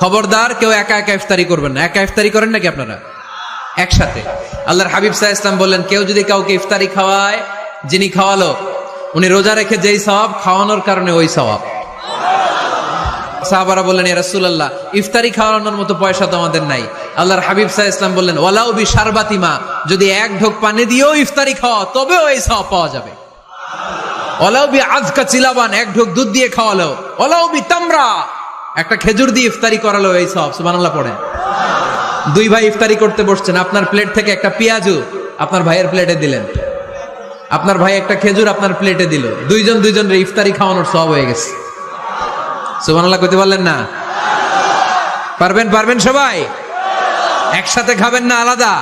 খবরদার, কেউ একা একা ইফতারি করবেন না। একা ইফতারি করেন নাকি আপনারা? একসাথে। আল্লাহর হাবিব সাহা ইসলাম বললেন, কেউ যদি কাউকে ইফতারি খাওয়ায়, যিনি খাওয়ালো, উনি রোজা রেখে যেই সওয়াব, খাওয়ানোর কারণে ওই সওয়াব। সাহাবারা বললেন রাসূলুল্লাহ, ইফতারি খাওয়ানোর মতো পয়সা তো আমাদের নাই। আল্লাহর হাবিব সাহা ইসলাম বললেন, ওয়ালাউ বি শারবাতিমা যদি এক ঢোক পানি দিয়েও ইফতারি খাওয়া তবেও এই সওয়াব পাওয়া যাবে। ওলাও বি আজকা চিলাবান, এক ঢোক দুধ দিয়ে খাওয়ালো ওলাও বি তামরা একটা খেজুর দিয়ে ইফতারি করালো এই সব, সুবহানাল্লাহ পড়ে। দুই ভাই ইফতারি করতে বসছেন, আপনার প্লেট থেকে একটা পেঁয়াজু আপনার ভাইয়ের প্লেটে দিলেন। আপনার ভাই একটা খেজুর আপনার প্লেটে দিল। দুইজন দুইজনের ইফতারি খাওয়ানোর সব হয়ে গেছে। সুবহানাল্লাহ কইতে পারলেন না? পারবেন পারবেন সবাই? একসাথে খাবেন না আলাদা?